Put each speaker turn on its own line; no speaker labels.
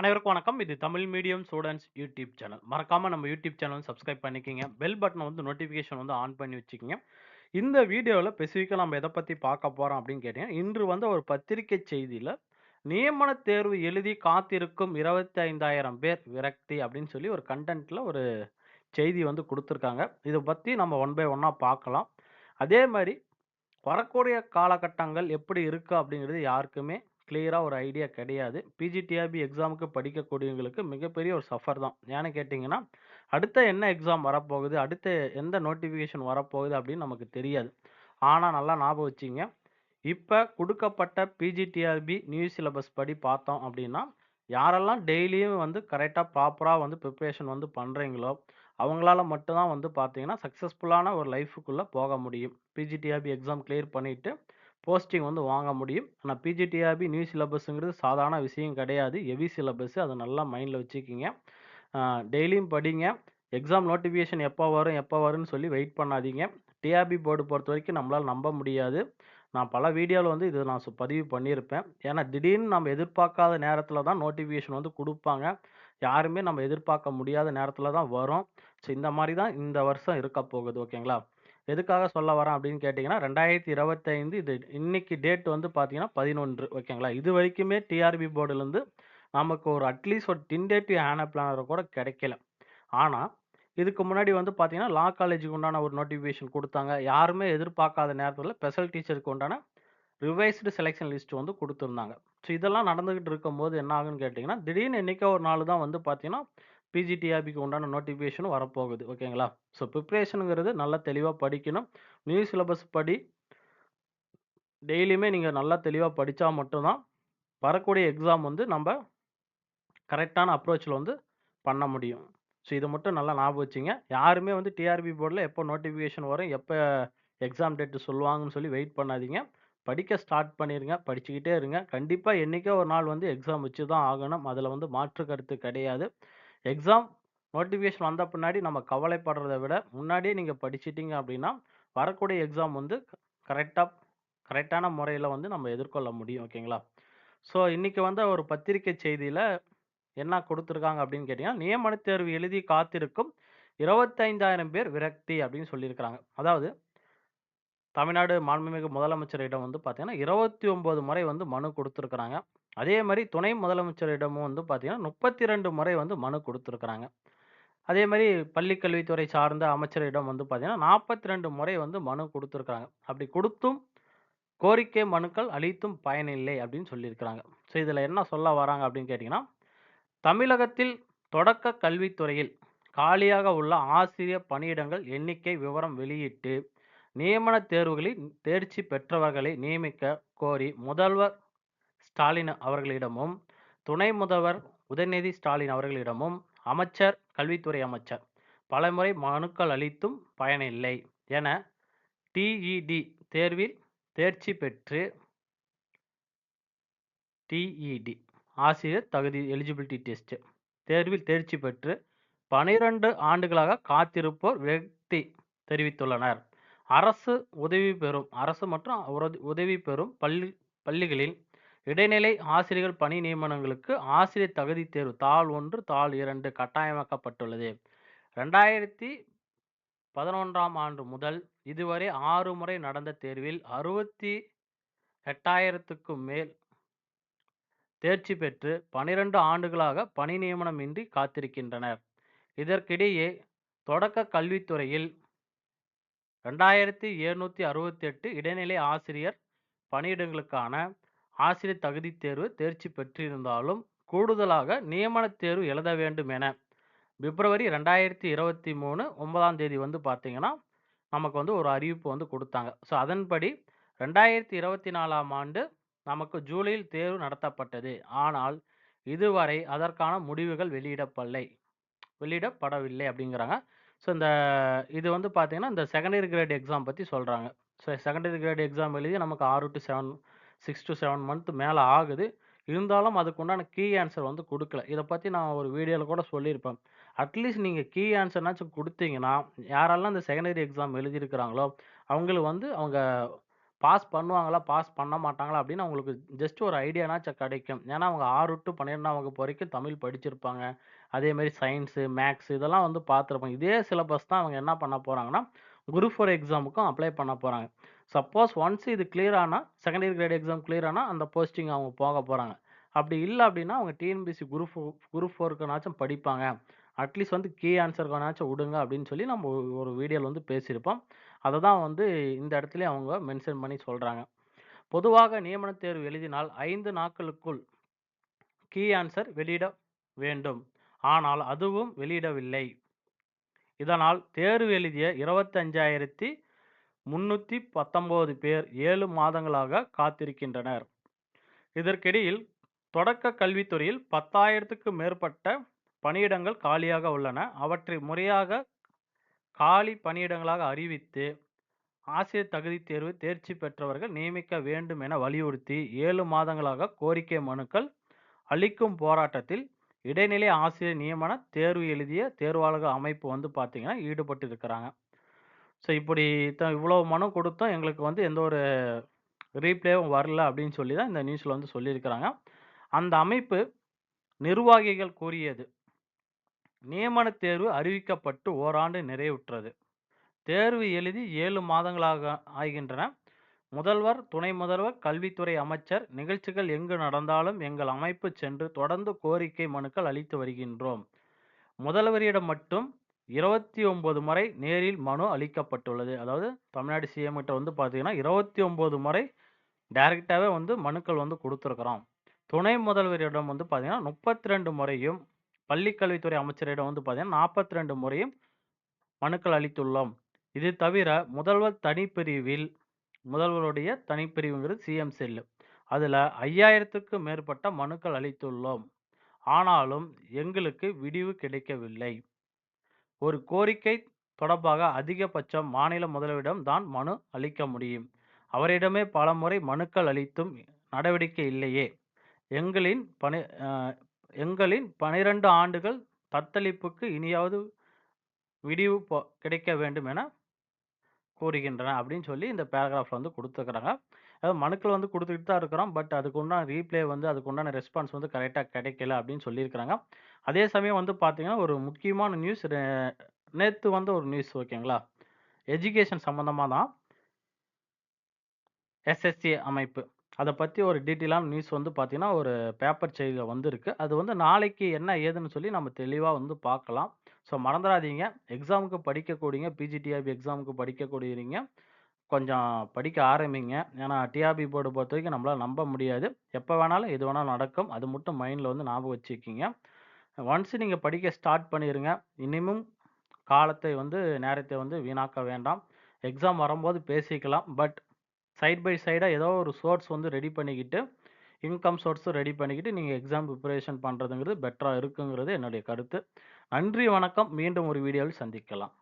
அனைவருக்கும் வணக்கம். இது Tamil medium students YouTube channel. மறக்காம நம்ம யூடியூப் சேனல் சப்ஸ்கிரைப் பண்ணிக்கங்க. பெல் பட்டனை வந்து நோட்டிஃபிகேஷன் வந்து ஆன் பண்ணி வச்சுக்கிங்க இந்த வீடியோவில் ஸ்பெசிஃபிக்காக நம்ம எதை பற்றி பார்க்க போகிறோம் அப்படின்னு கேட்டீங்கன்னா, இன்று வந்து ஒரு பத்திரிகை செய்தியில் நியமன தேர்வு எழுதி காத்திருக்கும் 25,000 பேர் விரக்தி அப்படின்னு சொல்லி ஒரு கண்டென்ட்டில் ஒரு செய்தி வந்து கொடுத்துருக்காங்க இதை பற்றி நம்ம ஒன் பை ஒன்னாக பார்க்கலாம். அதே மாதிரி வரக்கூடிய காலகட்டங்கள் எப்படி இருக்குது அப்படிங்கிறது யாருக்குமே கிளியரா ஒரு ஐடியா கிடையாது. பிஜிடிஆர்பி எக்ஸாமுக்கு படிக்கக்கூடியவங்களுக்கு மிகப்பெரிய ஒரு சஃபர் தான். ஏன்னு கேட்டீங்கன்னா, அடுத்த என்ன எக்ஸாம் வரப்போகுது? அடுத்து எந்த நோட்டிஃபிகேஷன் வரப்போகுது? அப்படின்னு நமக்கு தெரியாது. ஆனா நல்லா ஞாபகம் வச்சுக்கங்க. இப்ப குடுக்கப்பட்ட பிஜிடிஆர்பி நியூ சிலபஸ் படி பார்த்தோம் அப்படின்னா, யாரெல்லாம் டெய்லியும் வந்து கரெக்ட்டா ப்ராப்பரா வந்து ப்ரிப்பரேஷன் வந்து பண்றீங்களோ, அவங்களால மட்டும் தான் வந்து பார்த்தீங்கன்னா, சக்ஸஸ்ஃபுல்லான ஒரு லைஃப்க்குள்ள போக முடியும். பிஜிடிஆர்பி எக்ஸாம் கிளியர் பண்ணிட்டு, போஸ்டிங் வந்து வாங்க முடியும். ஆனால் பிஜிடிஆர்பி நியூ சிலபஸ்ங்கிறது சாதாரண விஷயம் கிடையாது. Heavy syllabus. அதை நல்லா மைண்டில் வச்சுக்கிங்க டெய்லியும் படிங்க. எக்ஸாம் நோட்டிஃபிகேஷன் எப்போ வரும்? எப்போ வரும்னு சொல்லி வெயிட் பண்ணாதீங்க. டிஆர்பி போர்டு பொறுத்த வரைக்கும் நம்மளால் நம்ப முடியாது. நான் பல வீடியோவில் வந்து இது நான் பதிவு பண்ணியிருப்பேன். ஏன்னா திடீர்னு நம்ம எதிர்பார்க்காத நேரத்தில் தான் நோட்டிஃபிகேஷன் வந்து கொடுப்பாங்க யாருமே நம்ம எதிர்பார்க்க முடியாத நேரத்தில் தான் வரும். ஸோ இந்த மாதிரி தான் இந்த வருஷம் இருக்க போகுது. ஓகேங்களா? எதுக்காக சொல்ல வரேன் அப்படின்னு கேட்டிங்கன்னா ரெண்டாயிரத்தி இருபத்தைந்து இது இன்னைக்கு டேட் வந்து பார்த்தீங்கன்னா 11 ஓகேங்களா? இது வரைக்குமே டிஆர்பி போர்டுலேருந்து நமக்கு ஒரு அட்லீஸ்ட் ஒரு டின்டேட்டிவ் ஆனுவல் பிளானர் கூட கிடைக்கல. ஆனால் இதுக்கு முன்னாடி வந்து பார்த்தீங்கன்னா, லா காலேஜுக்கு உண்டான ஒரு நோட்டிஃபிகேஷன் கொடுத்தாங்க யாருமே எதிர்பார்க்காத நேரத்தில் ஸ்பெஷல் டீச்சருக்கு உண்டான ரிவைஸ்டு செலெக்ஷன் லிஸ்ட் வந்து கொடுத்துருந்தாங்க ஸோ இதெல்லாம் நடந்துக்கிட்டு இருக்கும்போது என்ன ஆகுன்னு கேட்டிங்கன்னா திடீர்னு என்றைக்கோ ஒரு நாள் தான் வந்து பார்த்தீங்கன்னா, பிஜிடிஆர்பிக்கு உண்டான நோட்டிஃபிகேஷன் வரப்போகுது. ஓகேங்களா? ஸோ ப்ரிப்ரேஷனுங்கிறது நல்லா தெளிவாக படிக்கணும். நியூ சிலபஸ் படி டெய்லியுமே நீங்கள் நல்லா தெளிவாக படித்தா மட்டும்தான் வரக்கூடிய எக்ஸாம் வந்து நம்ம கரெக்டான அப்ரோச்சில் வந்து பண்ண முடியும். ஸோ இதை மட்டும் நல்லா ஞாபகம் வச்சுங்க யாருமே வந்து டிஆர்பி போர்டில் எப்போ நோட்டிஃபிகேஷன் வரும்? எப்போ எக்ஸாம் டேட்டு சொல்லுவாங்கன்னு சொல்லி வெயிட் பண்ணாதீங்க. படிக்க ஸ்டார்ட் பண்ணிடுங்க படிச்சுக்கிட்டே இருங்க. கண்டிப்பாக என்றைக்கோ ஒரு நாள் வந்து எக்ஸாம் வச்சு தான் ஆகணும். அதில் வந்து மாற்று கருத்து கிடையாது. எக்ஸாம் நோட்டிஃபிகேஷன் வந்த பின்னாடி நம்ம கவலைப்படுறத விட, முன்னாடியே நீங்கள் படிச்சிட்டிங்க அப்படின்னா, வரக்கூடிய எக்ஸாம் வந்து கரெக்டாக கரெக்டான முறையில் வந்து நம்ம எதிர்கொள்ள முடியும். ஓகேங்களா? ஸோ இன்றைக்கி வந்த ஒரு பத்திரிகை செய்தியில் என்ன கொடுத்துருக்காங்க அப்படின்னு கேட்டிங்கன்னா நியமன தேர்வு எழுதி காத்திருக்கும் 25,000 பேர் விரக்தி அப்படின்னு சொல்லியிருக்கிறாங்க. அதாவது தமிழ்நாடு மாண்புமிகு முதலமைச்சரிடம் வந்து பார்த்தீங்கன்னா, 29 முறை வந்து மனு கொடுத்துருக்குறாங்க. அதே மாதிரி துணை முதலமைச்சரிடமும் வந்து பார்த்தீங்கன்னா, 32 முறை வந்து மனு கொடுத்துருக்குறாங்க. அதே மாதிரி பள்ளிக்கல்வித்துறை சார்ந்த அமைச்சரிடம் வந்து பார்த்தீங்கன்னா, 42 முறை வந்து மனு கொடுத்துருக்குறாங்க. அப்படி கொடுத்தும் கோரிக்கை மனுக்கள் அளித்தும் பயனில்லை அப்படின்னு சொல்லியிருக்கிறாங்க. ஸோ இதில் என்ன சொல்ல வராங்க அப்படின்னு கேட்டிங்கன்னா தமிழகத்தில் தொடக்க கல்வித்துறையில் காலியாக உள்ள ஆசிரியர் பணியிடங்கள் எண்ணிக்கை விவரம் வெளியிட்டு, நியமன தேர்வுகளில் தேர்ச்சி பெற்றவர்களை நியமிக்க கோரி முதல்வர் ஸ்டாலின் அவர்களிடமும், துணை முதல்வர் உதயநிதி ஸ்டாலின் அவர்களிடமும் அமைச்சர் கல்வித்துறை அமைச்சர் பலமுறை மனுக்கள் அளித்தும் பயனில்லை என டிஇடி தேர்வில் தேர்ச்சி பெற்று டிஇடி ஆசிரியர் தகுதி எலிஜிபிலிட்டி டெஸ்ட் தேர்வில் தேர்ச்சி பெற்று 12 ஆண்டுகளாக காத்திருப்போர் விரக்தி தெரிவித்துள்ளனர். அரசு உதவி பெறும் அரசு மற்றும் உதவி பெறும் பள்ளி பள்ளிகளில் இடைநிலை ஆசிரியர்கள் பணி நியமனங்களுக்கு ஆசிரியர் தகுதி தேர்வு தாள் ஒன்று தாள் இரண்டு கட்டாயமாக்கப்பட்டுள்ளது. 2011ஆம் ஆண்டு முதல் இதுவரை ஆறு முறை நடந்த தேர்வில் 68,000க்கும் மேல் தேர்ச்சி பெற்று 12 ஆண்டுகளாக பணி நியமனம் இன்றி காத்திருக்கின்றனர். இதற்கிடையே தொடக்க கல்வித்துறையில் 2768 இடைநிலை ஆசிரியர் பணியிடங்களுக்கான ஆசிரியர் தகுதி தேர்வு தேர்ச்சி பெற்றிருந்தாலும், கூடுதலாக நியமன தேர்வு எழுத வேண்டும் என பிப்ரவரி 2023 9ஆம் தேதி வந்து பார்த்திங்கன்னா நமக்கு வந்து ஒரு அறிவிப்பு வந்து கொடுத்தாங்க ஸோ அதன்படி 2024ஆம் ஆண்டு நமக்கு ஜூலையில் தேர்வு நடத்தப்பட்டது. ஆனால், இதுவரை அதற்கான முடிவுகள் வெளியிடப்பல்லை வெளியிடப்படவில்லை அப்படிங்கிறாங்க. ஸோ இந்த இது வந்து பார்த்தீங்கன்னா, இந்த செகண்டரி கிரேட் எக்ஸாம் பற்றி சொல்கிறாங்க ஸோ செகண்டரி கிரேட் எக்ஸாம் எழுதி நமக்கு ஆறு to seven six to 7 month மேலே ஆகுது. இருந்தாலும் அதுக்கு உண்டான கீ ஆன்சர் வந்து கொடுக்கல இதை பற்றி நான் ஒரு வீடியோவில் கூட சொல்லியிருப்பேன். அட்லீஸ்ட் நீங்கள் கீ ஆன்சர்னாச்சும் கொடுத்தீங்கன்னா யாரெல்லாம் இந்த செகண்டரி எக்ஸாம் எழுதியிருக்கிறாங்களோ, அவங்களுக்கு வந்து அவங்க பாஸ் பண்ணுவாங்களா? பாஸ் பண்ண மாட்டாங்களா? அப்படின்னு அவங்களுக்கு ஜஸ்ட் ஒரு ஐடியானாச்சும் கிடைக்கும். ஏன்னா, அவங்க ஆறு டு பன்னிரெண்டாம் வகுப்பு வரைக்கும் தமிழ் படிச்சிருப்பாங்க. அதேமாரி சயின்ஸு, மேக்ஸ் இதெல்லாம் வந்து பார்த்துருப்பாங்க. இதே சிலபஸ் தான் அவங்க என்ன பண்ண போகிறாங்கன்னா குரூப் ஃபோர் எக்ஸாமுக்கும் அப்ளை பண்ண போகிறாங்க சப்போஸ் ஒன்ஸ் இது clear second year grade exam clear ஆனால் அந்த போஸ்டிங் அவங்க போக போகிறாங்க அப்படி இல்லை அப்படின்னா, அவங்க டிஎன்பிஎஸ்சி குரூப் ஃபோ குரூப் ஃபோருக்குனாச்சும் படிப்பாங்க. அட்லீஸ்ட் வந்து கீ ஆன்சருக்கானாச்சும் விடுங்க அப்படின்னு சொல்லி நம்ம ஒரு வீடியோவில் வந்து பேசியிருப்போம். அதை தான் வந்து இந்த இடத்துல அவங்க மென்ஷன் பண்ணி சொல்கிறாங்க பொதுவாக நியமனத் தேர்வு எழுதினால் ஐந்து நாட்களுக்குள் கீ ஆன்சர் வெளியிட வேண்டும். ஆனால் அதுவும் வெளியிடவில்லை. இதனால் தேர்வு எழுதிய 25,319 பேர் ஏழு மாதங்களாக காத்திருக்கின்றனர். இதற்கிடையில் தொடக்க கல்வித்துறையில் 10,000க்கும் மேற்பட்ட பணியிடங்கள் காலியாக உள்ளன. அவற்றை முறையாக காலி பணியிடங்களாக அறிவித்து, ஆசிரியர் தகுதித் தேர்வு தேர்ச்சி பெற்றவர்கள் நியமிக்க வேண்டும் என வலியுறுத்தி ஏழு மாதங்களாக கோரிக்கை மனுக்கள் அளிக்கும் போராட்டத்தில் இடைநிலை ஆசிரியர் நியமன தேர்வு எழுதிய தேர்வாளர்கள் அமைப்பு வந்து பார்த்திங்கன்னா ஈடுபட்டு இருக்கிறாங்க. ஸோ இப்படி த இவ்வளோ மனு கொடுத்தும் எங்களுக்கு வந்து எந்த ஒரு ரீப்ளேவும் வரல அப்படின்னு சொல்லி தான் இந்த நியூஸில் வந்து சொல்லியிருக்கிறாங்க. அந்த அமைப்பு நிர்வாகிகள் கூறியது நியமனத் தேர்வு அறிவிக்கப்பட்டு ஓராண்டு நிறைவுற்றது. தேர்வு எழுதி ஏழு மாதங்களாக ஆகின்றன. முதல்வர், துணை முதல்வர், கல்வித்துறை அமைச்சர் நிகழ்ச்சிகள் எங்கு நடந்தாலும் எங்கள் அமைப்பு சென்று தொடர்ந்து கோரிக்கை மனுக்கள் அளித்து வருகின்றோம். முதல்வரிடம் மட்டும் 29 முறை நேரில் மனு அளிக்கப்பட்டுள்ளது. அதாவது தமிழ்நாடு சிஎம் கிட்ட வந்து பார்த்தீங்கன்னா, 29 முறை டைரக்ட்டாவே வந்து மனுக்கள் வந்து கொடுத்துருக்குறோம் துணை முதல்வரிடம் வந்து பார்த்தீங்கன்னா, 32 முறையும், பள்ளிக் கல்வித்துறை அமைச்சரிடம் வந்து பார்த்தீங்கன்னா, 42 முறையும் மனுக்கள் அளித்துள்ளோம். இது தவிர முதல்வர் தனிப்பிரிவில் முதல்வருடைய தனிப்பிரிவுங்கிறது சிஎம் செல்லு அதில் ஐயாயிரத்துக்கு மேற்பட்ட மனுக்கள் அளித்துள்ளோம். ஆனாலும் எங்களுக்கு விடிவு கிடைக்கவில்லை. ஒரு கோரிக்கை தொடர்பாக அதிகபட்சம் மாநில முதல்வரிடம் தான் மனு அளிக்க முடியும். அவரிடமே பலமுறை மனுக்கள் அளித்தும் நடவடிக்கை இல்லையே. எங்களின் பணி எங்களின் 12 ஆண்டுகள் தத்தளிப்புக்கு இனியாவது விடிவு கிடைக்க வேண்டும் என கூறுகின்றன அப்படின்னு சொல்லி இந்த பேராகிராஃப்ல வந்து கொடுத்துருக்குறாங்க அதாவது மனுக்கள் வந்து கொடுத்துக்கிட்டு தான் இருக்கிறோம். பட் அதுக்கு உண்டான ரீப்ளே வந்து அதுக்கு உண்டான ரெஸ்பான்ஸ் வந்து கரெக்டாக கிடைக்கல அப்படின்னு சொல்லியிருக்கிறாங்க. அதே சமயம் வந்து பார்த்தீங்கன்னா, ஒரு முக்கியமான நியூஸ் நேற்று வந்து வந்த ஒரு நியூஸ் ஓகேங்களா? எஜுகேஷன் சம்மந்தமாக தான். எஸ்எஸ்சி அமைப்பு. அதை பற்றி ஒரு டீட்டெயிலான நியூஸ் வந்து பார்த்தீங்கன்னா, ஒரு பேப்பர் செய்தியில் வந்திருக்கு. அது வந்து நாளைக்கு என்ன ஏதுன்னு சொல்லி நம்ம தெளிவாக வந்து பார்க்கலாம். ஸோ மறந்துடாதீங்க எக்ஸாமுக்கு படிக்கக்கூடியங்க பிஜிடிஆர்பி எக்ஸாமுக்கு படிக்கக்கூடியவங்க கொஞ்சம் படிக்க ஆரம்பிங்க. ஏன்னா டிஆர்பி போர்டு பொறுத்த வரைக்கும் நம்மளால் நம்ப முடியாது. எப்போ வேணாலும் எது வேணாலும் நடக்கும். அது மட்டும் மைண்டில் வந்து ஞாபகம் வச்சுக்கிங்க ஒன்ஸ் நீங்கள் படிக்க ஸ்டார்ட் பண்ணிடுங்க இனிமும் காலத்தை வந்து நேரத்தை வந்து வீணாக்க வேண்டாம். எக்ஸாம் வரும்போது பேசிக்கலாம். பட் சைட் பை சைடாக ஏதோ ஒரு சோர்ஸ் வந்து ரெடி பண்ணிக்கிட்டு, இன்கம் சோர்ஸும் ரெடி பண்ணிக்கிட்டு நீங்கள் எக்ஸாம் ப்ரிப்பரேஷன் பண்ணுறதுங்கிறது பெட்டராக இருக்குங்கிறது என்னுடைய கருத்து. நன்றி, வணக்கம். மீண்டும் ஒரு வீடியோவில் சந்திக்கலாம்.